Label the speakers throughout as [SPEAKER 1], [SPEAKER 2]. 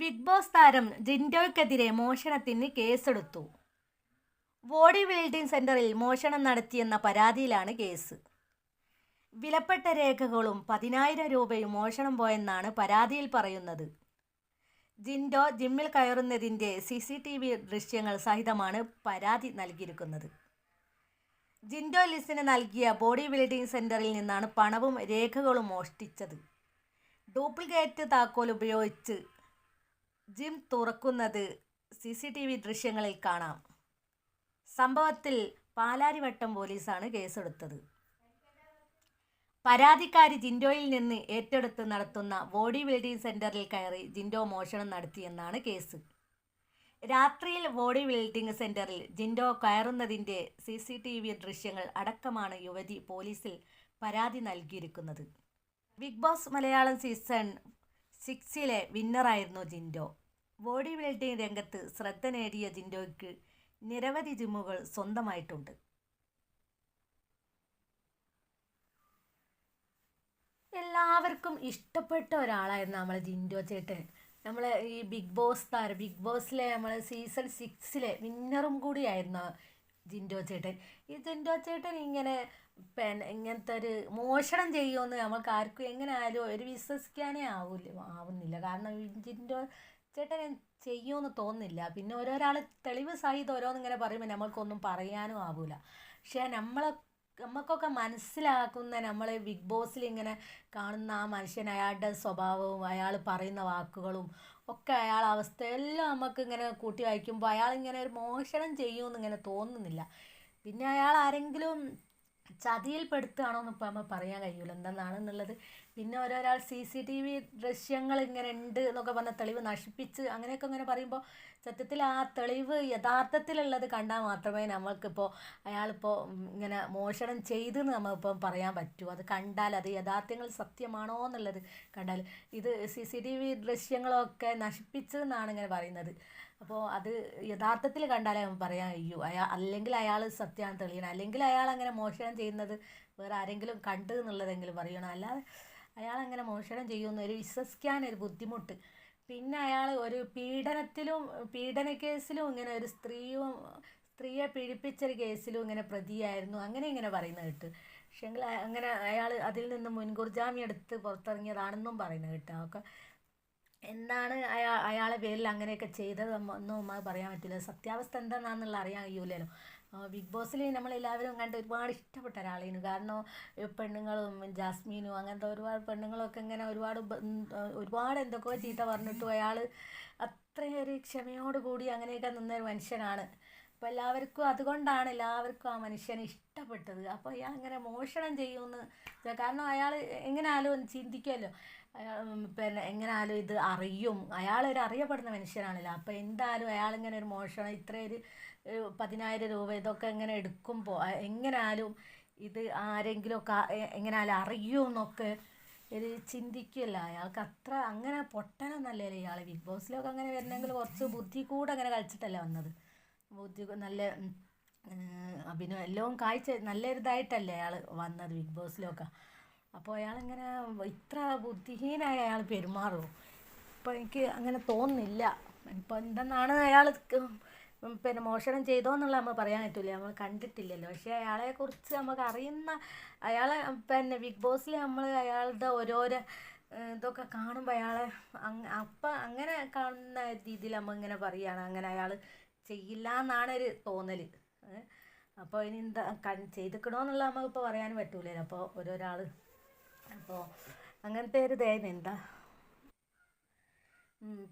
[SPEAKER 1] Big Boss താരം ജിൻഡോയ്ക്കെതിരെ മോഷണത്തിന് കേസെടുത്തു. Body building സെന്ററിൽ മോഷണം നടത്തിയെന്ന പരാതിയിലാണ് കേസ്. വിലപ്പെട്ട രേഖകളും പതിനായിരം രൂപയും മോഷണം പോയെന്നാണ് പരാതിയിൽ പറയുന്നത്. ജിൻഡോ ജിമ്മിൽ കയറുന്നതിന്റെ സി സി ടി വി ദൃശ്യങ്ങൾ സഹിതമാണ് പരാതി നൽകിയിരിക്കുന്നത്. ജിൻഡോ ലിസിന് നൽകിയ ബോഡി ബിൽഡിംഗ് സെന്ററിൽ നിന്നാണ് പണവും രേഖകളും മോഷ്ടിച്ചത്. ഡ്യൂപ്ലിക്കേറ്റ് താക്കോൽ ഉപയോഗിച്ച് ജിം തുറക്കുന്നത് സി സി ടി വി ദൃശ്യങ്ങളിൽ കാണാം. സംഭവത്തിൽ പാലാരിവട്ടം പോലീസാണ് കേസെടുത്തത്. പരാതിക്കാരി ജിൻഡോയിൽ നിന്ന് ഏറ്റെടുത്ത് നടത്തുന്ന ബോഡി ബിൽഡിംഗ് സെന്ററിൽ കയറി ജിൻഡോ മോഷണം നടത്തിയെന്നാണ് കേസ്. രാത്രിയിൽ ബോഡി ബിൽഡിംഗ് സെന്ററിൽ ജിൻഡോ കയറുന്നതിന്റെ സി സി ടി വി ദൃശ്യങ്ങൾ അടക്കമാണ് യുവതി പോലീസിൽ പരാതി നൽകിയിരിക്കുന്നത്. ബിഗ് ബോസ് മലയാളം സീസൺ സിക്സിലെ വിന്നറായിരുന്നു ജിൻഡോ. ബോഡി ബിൽഡിംഗ് രംഗത്ത് ശ്രദ്ധ നേടിയ ജിൻഡോയ്ക്ക് നിരവധി ജിമ്മുകൾ സ്വന്തമായിട്ടുണ്ട്. എല്ലാവർക്കും ഇഷ്ടപ്പെട്ട ഒരാളായിരുന്നു നമ്മൾ ജിൻഡോ ചേട്ടൻ. നമ്മൾ ഈ ബിഗ് ബോസ് താരം ബിഗ് ബോസിലെ നമ്മൾ സീസൺ സിക്സിലെ വിന്നറും കൂടിയായിരുന്നു ജിൻഡോ ചേട്ടൻ. ഈ ജിൻഡോ ചേട്ടൻ ഇങ്ങനെ പിന്നെ ഇങ്ങനത്തെ ഒരു മോഷണം ചെയ്യുമെന്ന് നമുക്ക് ആർക്കും എങ്ങനെ ആയാലും ഒരു വിശ്വസിക്കാനേ ആവില്ല ആവുന്നില്ല. കാരണം ജിൻഡോ ചേട്ടൻ ചെയ്യുമെന്ന് തോന്നുന്നില്ല. പിന്നെ ഓരോരാൾ തെളിവ് സഹിതം ഓരോന്നിങ്ങനെ പറയുമ്പോൾ നമ്മൾക്കൊന്നും പറയാനും ആവില്ല പക്ഷേ നമ്മളെ നമുക്കൊക്കെ മനസ്സിലാക്കുന്ന നമ്മൾ ബിഗ് ബോസിൽ ഇങ്ങനെ കാണുന്ന ആ മനുഷ്യൻ അയാളുടെ സ്വഭാവവും അയാൾ പറയുന്ന വാക്കുകളും ഒക്കെ അയാൾ അവസ്ഥ എല്ലാം നമുക്ക് ഇങ്ങനെ കൂട്ടി വായിക്കുമ്പോൾ അയാൾ ഇങ്ങനെ ഒരു മോഷണം ചെയ്യുമെന്ന് ഇങ്ങനെ തോന്നുന്നില്ല. പിന്നെ അയാൾ ആരെങ്കിലും ചതിയിൽപ്പെടുത്തുകയാണോ എന്ന് ഇപ്പം നമ്മൾ പറയാൻ കഴിയില്ല എന്തെന്നാണെന്നുള്ളത് പിന്നെ ഓരോരാൾ സി സി ടി വി ദൃശ്യങ്ങൾ ഇങ്ങനെ ഉണ്ട് എന്നൊക്കെ പറഞ്ഞ തെളിവ് നശിപ്പിച്ച് അങ്ങനെയൊക്കെ ഇങ്ങനെ പറയുമ്പോൾ സത്യത്തിൽ ആ തെളിവ് യഥാർത്ഥത്തിലുള്ളത് കണ്ടാൽ മാത്രമേ നമ്മൾക്കിപ്പോൾ അയാളിപ്പോൾ ഇങ്ങനെ മോഷണം ചെയ്തു എന്ന് നമ്മളിപ്പം പറയാൻ പറ്റൂ. അത് കണ്ടാൽ അത് യഥാർത്ഥങ്ങൾ സത്യമാണോ എന്നുള്ളത് കണ്ടാൽ ഇത് സി സി ടി വി ദൃശ്യങ്ങളൊക്കെ നശിപ്പിച്ചതെന്നാണ് ഇങ്ങനെ പറയുന്നത്. അപ്പോൾ അത് യഥാർത്ഥത്തിൽ കണ്ടാലേ പറയാൻ കഴിയൂ. അയാൾ അല്ലെങ്കിൽ അയാൾ സത്യമാണ് തെളിയണം അല്ലെങ്കിൽ അയാൾ അങ്ങനെ മോഷണം ചെയ്യുന്നത് വേറെ ആരെങ്കിലും കണ്ടു എന്നുള്ളതെങ്കിലും പറയണം അല്ലാതെ അയാൾ അങ്ങനെ മോഷണം ചെയ്യുമെന്ന് ഒരു വിശ്വസിക്കാൻ ഒരു ബുദ്ധിമുട്ട്. പിന്നെ അയാൾ ഒരു പീഡനത്തിലും പീഡന കേസിലും ഇങ്ങനെ ഒരു സ്ത്രീയും സ്ത്രീയെ പീഡിപ്പിച്ചൊരു കേസിലും ഇങ്ങനെ പ്രതിയായിരുന്നു. അങ്ങനെ ഇങ്ങനെ പറയുന്നത് കേട്ട്. പക്ഷേങ്കിൽ അങ്ങനെ അയാൾ അതിൽ നിന്ന് മുൻകൂർ ജാമ്യം എടുത്ത് പുറത്തിറങ്ങിയതാണെന്നും പറയുന്നത് കേട്ടോ. ഒക്കെ എന്താണ് അയാ അയാളെ പേരിൽ അങ്ങനെയൊക്കെ ചെയ്തത് ഒന്നും നമുക്ക് പറയാൻ പറ്റില്ല. സത്യാവസ്ഥ എന്താണെന്നുള്ള അറിയാൻ കഴിയൂലല്ലോ. ബിഗ് ബോസിൽ നമ്മളെല്ലാവരും കണ്ട് ഒരുപാട് ഇഷ്ടപ്പെട്ട ഒരാളേനു. കാരണം പെണ്ണുങ്ങളും ജാസ്മീനും അങ്ങനത്തെ ഒരുപാട് പെണ്ണുങ്ങളൊക്കെ ഇങ്ങനെ ഒരുപാട് ഒരുപാട് എന്തൊക്കെയോ ചീത്ത പറഞ്ഞിട്ടും അയാൾ അത്രയൊരു ക്ഷമയോട് കൂടി അങ്ങനെയൊക്കെ നിന്നൊരു മനുഷ്യനാണ്. അപ്പോൾ എല്ലാവർക്കും അതുകൊണ്ടാണ് എല്ലാവർക്കും ആ മനുഷ്യനെ ഇഷ്ടപ്പെട്ടത്. അപ്പോൾ അയാൾ അങ്ങനെ മോഷണം ചെയ്യുമെന്ന് കാരണം അയാൾ എങ്ങനെയാലും ചിന്തിക്കുമല്ലോ പിന്നെ എങ്ങനെയാലും ഇത് അറിയും. അയാളൊരു അറിയപ്പെടുന്ന മനുഷ്യനാണല്ലോ. അപ്പോൾ എന്തായാലും അയാളിങ്ങനെ ഒരു മോഷണം ഇത്രയൊരു പതിനായിരം രൂപ ഇതൊക്കെ ഇങ്ങനെ എടുക്കുമ്പോൾ എങ്ങനെയാലും ഇത് ആരെങ്കിലുമൊക്കെ എങ്ങനെയാലും അറിയുമെന്നൊക്കെ ഒരു ചിന്തിക്കില്ല അയാൾക്ക് അത്ര അങ്ങനെ പൊട്ടനൊന്നല്ലേ ഇയാൾ ബിഗ് ബോസിലൊക്കെ അങ്ങനെ വരണമെങ്കിൽ കുറച്ച് ബുദ്ധി കൂടെ അങ്ങനെ കളിച്ചിട്ടല്ലേ വന്നത്. ബുദ്ധി നല്ല അഭിനയം എല്ലാം കാഴ്ച നല്ലൊരിതായിട്ടല്ലേ അയാൾ വന്നത് ബിഗ് ബോസിലൊക്കെ. അപ്പോൾ അയാളിങ്ങനെ ഇത്ര ബുദ്ധിഹീനായ അയാൾ പെരുമാറുമോ ഇപ്പോൾ എനിക്ക് അങ്ങനെ തോന്നുന്നില്ല. ഇപ്പോൾ എന്തെന്നാണ് അയാൾ പിന്നെ മോഷണം ചെയ്തോ എന്നുള്ള നമ്മൾ പറയാൻ പറ്റില്ല നമ്മൾ കണ്ടിട്ടില്ലല്ലോ. പക്ഷേ അയാളെക്കുറിച്ച് നമുക്ക് അറിയുന്ന അയാളെ പിന്നെ ബിഗ് ബോസിൽ നമ്മൾ അയാളുടെ ഓരോരോ ഇതൊക്കെ കാണുമ്പോൾ അയാളെ അപ്പം അങ്ങനെ കാണുന്ന രീതിയിൽ നമ്മൾ ഇങ്ങനെ പറയുകയാണ് അങ്ങനെ അയാൾ ചെയ്യില്ല എന്നാണ് ഒരു തോന്നൽ അപ്പോൾ ഇനി എന്താ ചെയ്തിക്കണോ എന്നുള്ള നമുക്കിപ്പോൾ പറയാൻ പറ്റൂലല്ലോ. അപ്പോൾ ഓരോരാൾ അപ്പോൾ അങ്ങനത്തെ ഒരു ഇതായിരുന്നു എന്താ?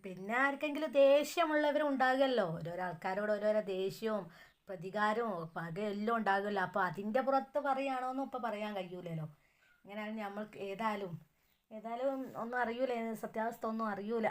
[SPEAKER 1] പിന്നെ ആർക്കെങ്കിലും ദേഷ്യമുള്ളവരും ഉണ്ടാകുമല്ലോ ഓരോരോ ആൾക്കാരോട് ഓരോരോ ദേഷ്യവും പ്രതികാരവും പകയും എല്ലാം ഉണ്ടാകുമല്ലോ അപ്പോൾ അതിന്റെ പുറത്ത് പറയുകയാണോന്നും ഇപ്പോൾ പറയാൻ കഴിയൂലല്ലോ. ഇങ്ങനെയാണ് നമ്മൾക്ക് ഏതായാലും ഏതായാലും ഒന്നും അറിയൂല. സത്യാവസ്ഥ ഒന്നും അറിയൂല.